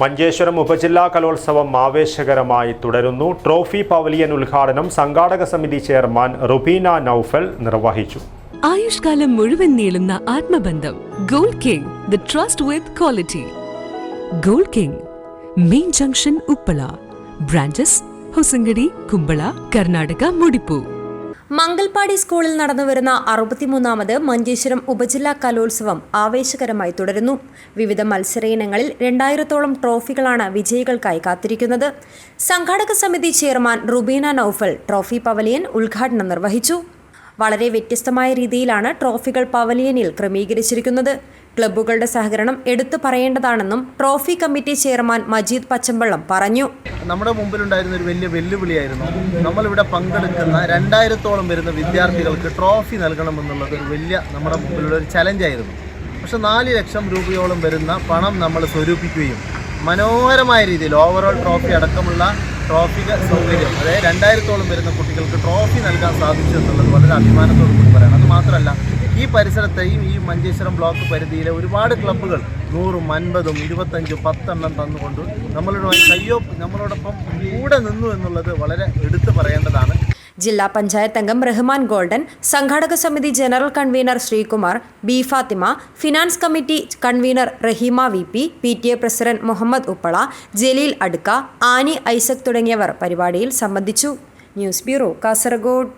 മഞ്ചേശ്വരം ഉപജില്ലാ കലോത്സവം ആവേശകരമായി തുടരുന്നു. ട്രോഫി പവലിയൻ ഉദ്ഘാടനം സംഘാടക സമിതി ചെയർമാൻ റുബീന നൌഫൽ നിർവഹിച്ചു. ആയുഷ്കാലം മുഴുവൻ നീളുന്ന ആത്മബന്ധം. Gold king the trust with quality. Gold king main junction Uppala. Branches Hosangadi Kumbla Karnataka മുടിപ്പു. Mangalpady സ്കൂളിൽ നടന്നുവരുന്ന അറുപത്തിമൂന്നാമത് മഞ്ചേശ്വരം ഉപജില്ലാ കലോത്സവം ആവേശകരമായി തുടരുന്നു. വിവിധ മത്സര ഇനങ്ങളിൽ രണ്ടായിരത്തോളം ട്രോഫികളാണ് വിജയികൾക്കായി കാത്തിരിക്കുന്നത്. സംഘാടക സമിതി chairman Rubina Naufal trophy pavilion ഉദ്ഘാടനം നിർവഹിച്ചു. വളരെ വ്യത്യസ്തമായ രീതിയിലാണ് ട്രോഫികൾ പവലിയനിൽ ക്രമീകരിച്ചിരിക്കുന്നത്. ക്ലബ്ബുകളുടെ സഹകരണം എടുത്തു പറയേണ്ടതാണെന്നും trophy committee chairman Majeed Pachampallam പറഞ്ഞു. നമ്മുടെ മുമ്പിലുണ്ടായിരുന്ന ഒരു വലിയ വെല്ലുവിളിയായിരുന്നു. നമ്മളിവിടെ പങ്കെടുക്കുന്ന രണ്ടായിരത്തോളം വരുന്ന വിദ്യാർത്ഥികൾക്ക് ട്രോഫി നൽകണമെന്നുള്ളത് ഒരു വലിയ നമ്മുടെ മുമ്പിലുള്ള ഒരു ചലഞ്ചായിരുന്നു പക്ഷെ നാല് ലക്ഷം രൂപയോളം വരുന്ന പണം നമ്മൾ സ്വരൂപിക്കുകയും മനോഹരമായ രീതിയിൽ ഓവറോൾ ട്രോഫി അടക്കമുള്ള ട്രോഫി സൗകര്യം അതായത് രണ്ടായിരത്തോളം വരുന്ന കുട്ടികൾക്ക് ട്രോഫി നൽകാൻ സാധിച്ചു എന്നുള്ളത് വളരെ അഭിമാനത്തോടു കൂടി പറയണം. അത് മാത്രമല്ല ഈ പരിസരത്തെയും ഈ മഞ്ചേശ്വരം ബ്ലോക്ക് പരിധിയിലെ ഒരുപാട് ക്ലബ്ബുകൾ നൂറും അൻപതും ഇരുപത്തഞ്ചും പത്തെണ്ണം തന്നുകൊണ്ട് നമ്മളുടെ കയ്യോ നമ്മളോടൊപ്പം കൂടെ നിന്നു എന്നുള്ളത് വളരെ എടുത്തു പറയേണ്ടതാണ്. ജില്ലാ പഞ്ചായത്ത് അംഗം റഹ്മാൻ ഗോൾഡൻ സംഘാടക സമിതി general convener Sreekumar B Fathima finance committee convener Raheema V P P T A president Muhammad Uppala Jaleel Adukka Annie Isaac തുടങ്ങിയവർ പരിപാടിയിൽ സംബന്ധിച്ചു. News bureau Kasaragod.